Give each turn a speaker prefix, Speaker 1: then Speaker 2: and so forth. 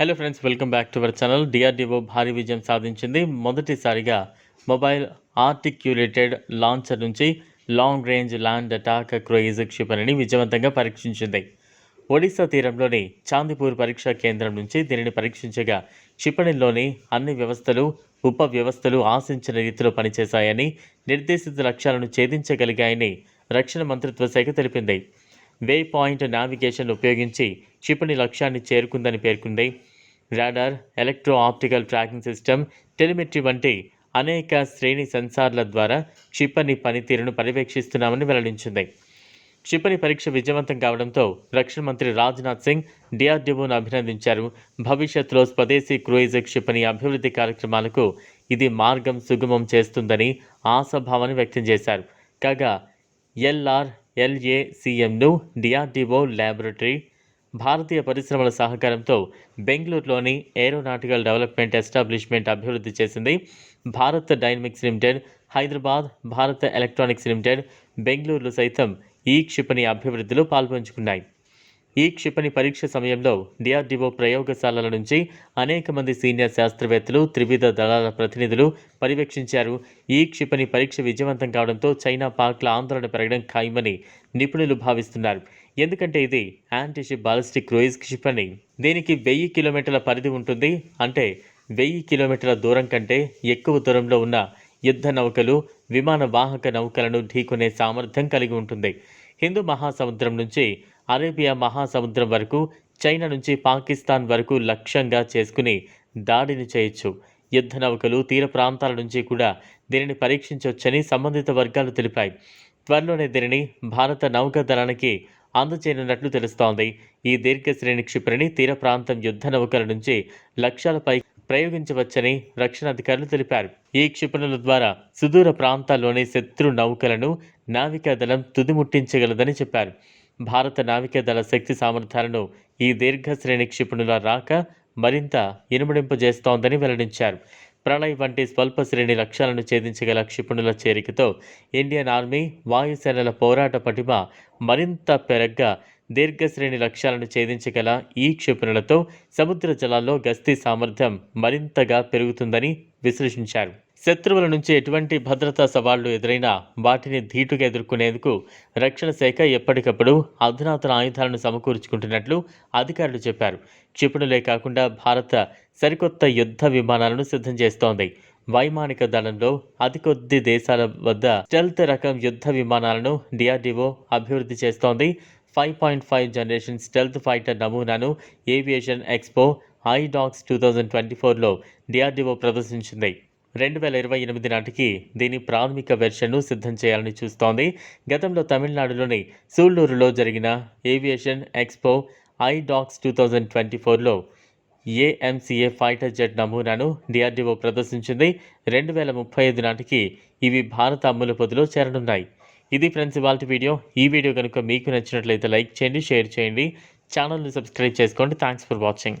Speaker 1: Hello friends welcome back to our channel DRDO భారీ విజయం సాధించింది. మొదటిసారిగా మొబైల్ ఆర్టిక్యులేటెడ్ లాంచర్ నుంచి long range land attack cruise క్షిపణిని విజయవంతంగా పరీక్షించింది. ఒడిశా తీరంలోని చాందిపూర్ పరీక్షా కేంద్రం నుంచి దీనిని పరీక్షించగా క్షిపణిలోని అన్ని వ్యవస్థలు ఉప వ్యవస్థలు ఆశించిన రీతిలో పనిచేశాయని నిర్దేశిత లక్ష్యాలను ఛేదించగలిగాయని రక్షణ మంత్రిత్వ శాఖ తెలిపింది. వే పాయింట్ నావిగేషన్ ఉపయోగించి క్షిపణి లక్ష్యాన్ని చేరుకుందని పేర్కొంది. Radar electro optical tracking system telemetry వంటి అనేక శ్రేణి సెన్సార్ల ద్వారా క్షిపణి పనితీరును పర్యవేక్షిస్తున్నామని వెల్లడించింది. క్షిపణి పరీక్ష విజయవంతం కావడంతో రక్షణ మంత్రి రాజ్నాథ్ సింగ్ డిఆర్డీఓను అభినందించారు. భవిష్యత్తులో స్వదేశీ క్రూయిజ్ క్షిపణి అభివృద్ధి కార్యక్రమాలకు ఇది మార్గం సుగమం చేస్తుందని ఆశాభావాన్ని వ్యక్తం చేశారు. కాగా ఎల్ఆర్ ఎల్ఏసిఎంను డిఆర్డీఓ ల్యాబొరేటరీ భారతీయ పరిశ్రమల సహకారంతో బెంగళూరులోని ఏరోనాటికల్ డెవలప్మెంట్ ఎస్టాబ్లిష్మెంట్ అభివృద్ధి చేసింది Bharat Dynamics Limited Hyderabad Bharat Electronics Limited బెంగళూరులో సైతం ఈ క్షిపణి అభివృద్ధిలో పాల్పంచుకున్నాయి. ఈ క్షిపణి పరీక్ష సమయంలో డిఆర్డీఓ ప్రయోగశాలల నుంచి అనేక మంది సీనియర్ శాస్త్రవేత్తలు త్రివిధ దళాల ప్రతినిధులు పర్యవేక్షించారు. ఈ క్షిపణి పరీక్ష విజయవంతం కావడంతో చైనా పాక్ల ఆందోళన పెరగడం ఖాయమని నిపుణులు భావిస్తున్నారు. ఎందుకంటే ఇది యాంటీషిప్ బాలిస్టిక్ క్రూయిజ్ క్షిపణి. దీనికి వెయ్యి కిలోమీటర్ల పరిధి ఉంటుంది. అంటే వెయ్యి కిలోమీటర్ల దూరం కంటే ఎక్కువ దూరంలో ఉన్న యుద్ధ నౌకలు విమాన వాహక నౌకలను ఢీకొనే సామర్థ్యం కలిగి ఉంటుంది. హిందూ మహాసముద్రం నుంచి అరేబియా మహాసముద్రం వరకు చైనా నుంచి పాకిస్తాన్ వరకు లక్ష్యంగా చేసుకుని దాడిని చేయొచ్చు. యుద్ధ నౌకలు తీర ప్రాంతాల నుంచి కూడా దీనిని పరీక్షించవచ్చని సంబంధిత వర్గాలు తెలిపాయి. త్వరలోనే దీనిని భారత నౌకాదళానికి అందజేయనున్నట్లు తెలుస్తోంది. ఈ దీర్ఘశ్రేణి క్షిపణిని తీర ప్రాంతం యుద్ధ నౌకల నుంచి లక్ష్యాలపై ప్రయోగించవచ్చని రక్షణ అధికారులు తెలిపారు. ఈ క్షిపణుల ద్వారా సుదూర ప్రాంతాల్లోని శత్రు నౌకలను నావికాదళం తుదిముట్టించగలదని చెప్పారు. భారత నావికాదళ శక్తి సామర్థ్యాలను ఈ దీర్ఘ శ్రేణి క్షిపణుల రాక మరింత ఇనుమడింపజేస్తోందని వెల్లడించారు. ప్రణయ్ వంటి స్వల్ప శ్రేణి లక్ష్యాలను ఛేదించగల క్షిపణుల చేరికతో ఇండియన్ ఆర్మీ వాయుసేనల పోరాట పటిమ మరింత పెరగ్గా దీర్ఘశ్రేణి లక్ష్యాలను ఛేదించగల ఈ క్షిపణులతో సముద్ర జలాల్లో గస్తీ సామర్థ్యం మరింతగా పెరుగుతుందని విశ్లేషించారు. శత్రువుల నుంచి ఎటువంటి భద్రతా సవాళ్ళు ఎదురైనా వాటిని ధీటుగా ఎదుర్కొనేందుకు రక్షణ శాఖ ఎప్పటికప్పుడు అధునాతన ఆయుధాలను సమకూర్చుకుంటున్నట్లు అధికారులు చెప్పారు. క్షిపణులే కాకుండా భారత సరికొత్త యుద్ధ విమానాలను సిద్ధం చేస్తోంది. వైమానిక దళంలో అతి కొద్ది దేశాల వద్ద స్టెల్త్ రకం యుద్ధ విమానాలను డిఆర్డీఓ అభివృద్ధి చేస్తోంది. Five point five generation stealth fighter నమూనాను aviation expo IDAX two thousand twenty ఫోర్లో డిఆర్డీఓ ప్రదర్శించింది. రెండు వేల ఇరవై ఎనిమిది నాటికి దీని ప్రాథమిక వెర్షన్ను సిద్ధం చేయాలని చూస్తోంది. గతంలో తమిళనాడులోని సూళ్ళూరులో జరిగిన aviation expo IDAX two thousand twenty ఫోర్లో ఏఎంసీఏ ఫైటర్ జెట్ నమూనాను డిఆర్డీఓ ప్రదర్శించింది. రెండు వేల ముప్పై ఐదు నాటికి ఇవి భారత అమ్ముల పొదిలో చేరనున్నాయి. ఇది ఫ్రెండ్స్ ఇవాళ వీడియో. ఈ వీడియో కనుక మీకు నచ్చినట్లయితే లైక్ చేయండి షేర్ చేయండి. ఛానల్ని సబ్స్క్రైబ్ చేసుకోండి. Thanks for watching.